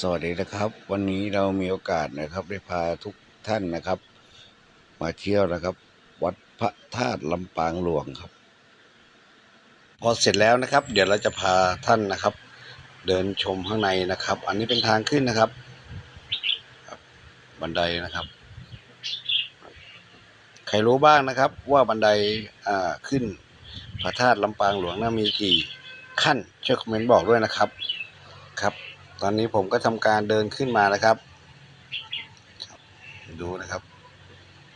สวัสดีนะครับ วันนี้เรามีโอกาสนะครับ ได้พาทุกท่านนะครับ มาเที่ยวนะครับ วัดพระธาตุลำปางหลวงครับ พอเสร็จแล้วนะครับ เดี๋ยวเราจะพาท่านนะครับ เดินชมข้างในนะครับ อันนี้เป็นทางขึ้นนะครับ บันไดนะครับ ใครรู้บ้างนะครับ ว่าบันไดขึ้นพระธาตุลำปางหลวงน่ามีกี่ขั้นช่วยคอมเมนต์บอกด้วยนะครับครับ ตอนนี้ผมก็ทำการเดินขึ้นมานะครับครับ ดูนะครับ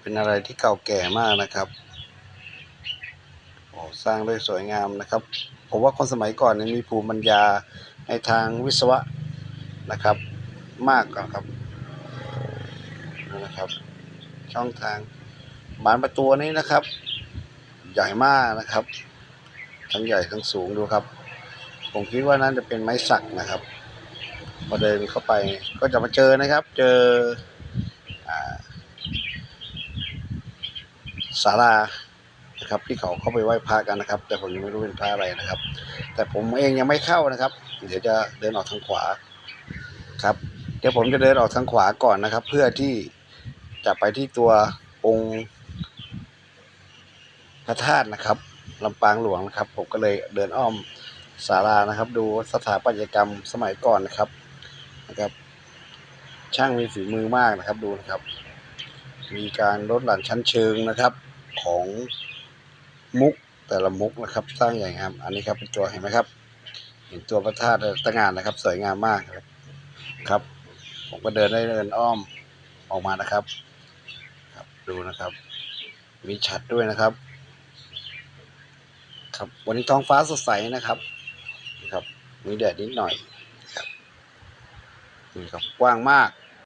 เป็นอะไรที่เก่าแก่มากนะครับโอ้สร้างได้สวยงามนะครับ ผมว่าคนสมัยก่อนนี่มีภูมิปัญญาในทางวิศวะนะครับ มากกว่าครับนะครับ ช่องทางบานประตูนี้นะครับ ใหญ่มากนะครับ ทั้งใหญ่ทั้งสูงดูครับ ผมคิดว่านั่นจะเป็นไม้สักนะครับ พอเดินเข้าไปก็จะมาเจอนะครับ เจอศาลานะครับที่เขาเข้าไปไหว้พระกันนะครับ แต่ผมยังไม่รู้เป็นพระอะไรนะครับ แต่ผมเองยังไม่เข้านะครับ เดี๋ยวจะเดินออกทางขวาครับ เดี๋ยวผมจะเดินออกทางขวาก่อนนะครับ เพื่อที่จะไปที่ตัวองค์พระธาตุนะครับลำปางหลวงนะครับ ผมก็เลยเดินอ้อมศาลานะครับ ดูสถาปัตยกรรมสมัยก่อนนะครับ นะครับ ช่างมีฝีมือมากนะครับดูนะครับ มีการลดหลั่นชั้นเชิงนะครับของมุกแต่ละมุกนะครับ สร้างอย่างงามอันนี้ครับเป็นตัวเห็นไหมครับ เห็นตัวพระธาตุตั้งงานนะครับ สวยงามมากครับครับ ผมก็เดินได้เดินอ้อมออกมานะครับ ครับดูนะครับ มีชัดด้วยนะครับ ครับวันนี้ท้องฟ้าสดใสนะครับครับ มีแดดนิดหน่อย นี่ครับกว้างมาก